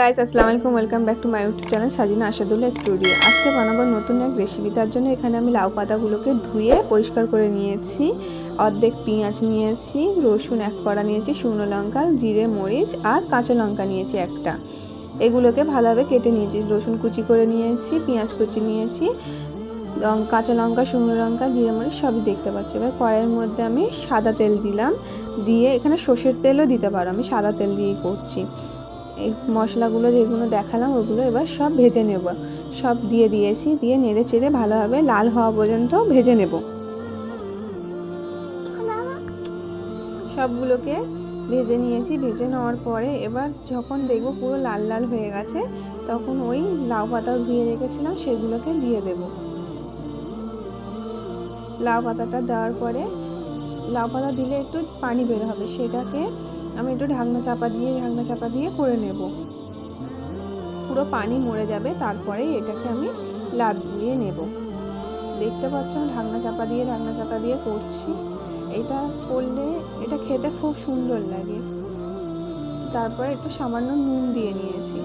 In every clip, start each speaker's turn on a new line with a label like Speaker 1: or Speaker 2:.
Speaker 1: Guys আসসালামু আলাইকুম welcome back to my YouTube channel Sajina Asadullah studio. আজকে বানাবো নতুন এক রেসিপি তার জন্য এখানে আমি লাউ পাতাগুলোকে ধুয়ে পরিষ্কার করে নিয়েছি। অর্ধেক পেঁয়াজ নিয়েছি, রসুন এক কড়া নিয়েছি, শুকনো লঙ্কা, জিরে, মরিচ আর কাঁচা লঙ্কা নিয়েছি একটা। এগুলোকে ভালোভাবে কেটে নিয়েছি, রসুন কুচি করে নিয়েছি, পেঁয়াজ কুচি নিয়েছি কাঁচা লঙ্কা, শুকনো লঙ্কা, জিরে, মরিচ সবই দেখতে পাচ্ছি। এবার কড়াইয়ের মধ্যে আমি সাদা তেল দিলাম, দিয়ে এখানে সর্ষের তেলও দিতে পারো, আমি সাদা তেল দিয়েই করছি। এই মশলাগুলো যেগুলো দেখালাম, ওগুলো এবার সব ভেজে নেব। সব দিয়ে দিয়েছি, দিয়ে নেড়ে চেড়ে ভালোভাবে লাল হওয়া পর্যন্ত ভেজে নেব। সবগুলোকে ভেজে নিয়েছি। ভেজে নেওয়ার পরে এবার যখন দেখব পুরো লাল লাল হয়ে গেছে, তখন ওই লাউ পাতা ধুয়ে রেখেছিলাম, সেগুলোকে দিয়ে দেব। লাউ পাতাটা দেওয়ার পরে লাউ পাতা দিলে একটু পানি বের হবে, সেটাকে আমি একটু ঢাকনা চাপা দিয়ে, ঢাকনা চাপা দিয়ে করে নেব। পুরো পানি মরে যাবে তারপরে এটাকে আমি লাভিয়ে নেব। দেখতে পাচ্ছ, আমি ঢাকনা চাপা দিয়ে, ঢাকনা চাপা দিয়ে করছি। এটা করলে, এটা খেতে খুব সুন্দর লাগে। তারপরে একটু সামান্য নুন দিয়ে নিয়েছি।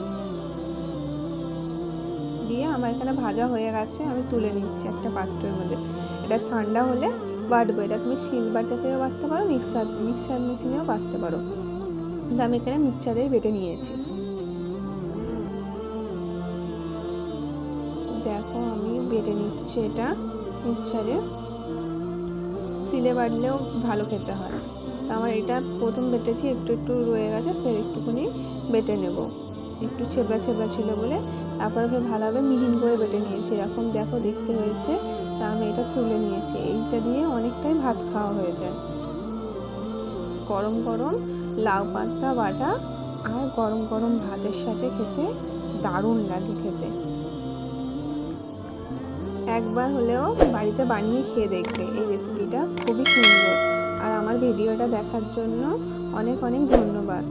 Speaker 1: দিয়ে আমার এখানে ভাজা হয়ে গেছে, আমি তুলে নিচ্ছি একটা পাত্রের মধ্যে। এটা ঠান্ডা হলে বাটবো এটা তুমি শিল বাটাতেও বাটতে পারো, মিক্সার মিক্সার মেশিনেও বাটতে পারো। কিন্তু আমি এখানে মিক্সারেই বেটে নিয়েছি। দেখো, আমি বেটে নিচ্ছি এটা মিক্সারে। শিলে বাটলেও ভালো খেতে হয়। তো আমার এটা প্রথম বেটেছি, একটু একটু রয়ে গেছে, ফের একটুখানি বেটে নেব। একটু ছেবড়া ছেবড়া ছিল বলে, তারপরে ফের ভালোভাবে মিহিন করে বেটে নিয়েছি। এরকম দেখো, দেখতে হয়েছে। এটা তুলে নিয়েছি। এইটা দিয়ে অনেকটাই ভাত খাওয়া হয়ে যায়। গরম গরম লাউ পাতা বাটা আর গরম গরম ভাতের সাথে খেতে দারুণ লাগে খেতে। একবার হলেও বাড়িতে বানিয়ে খেয়ে দেখবে। এই রেসিপিটা খুবই সুন্দর। আর আমার ভিডিওটা দেখার জন্য অনেক অনেক ধন্যবাদ।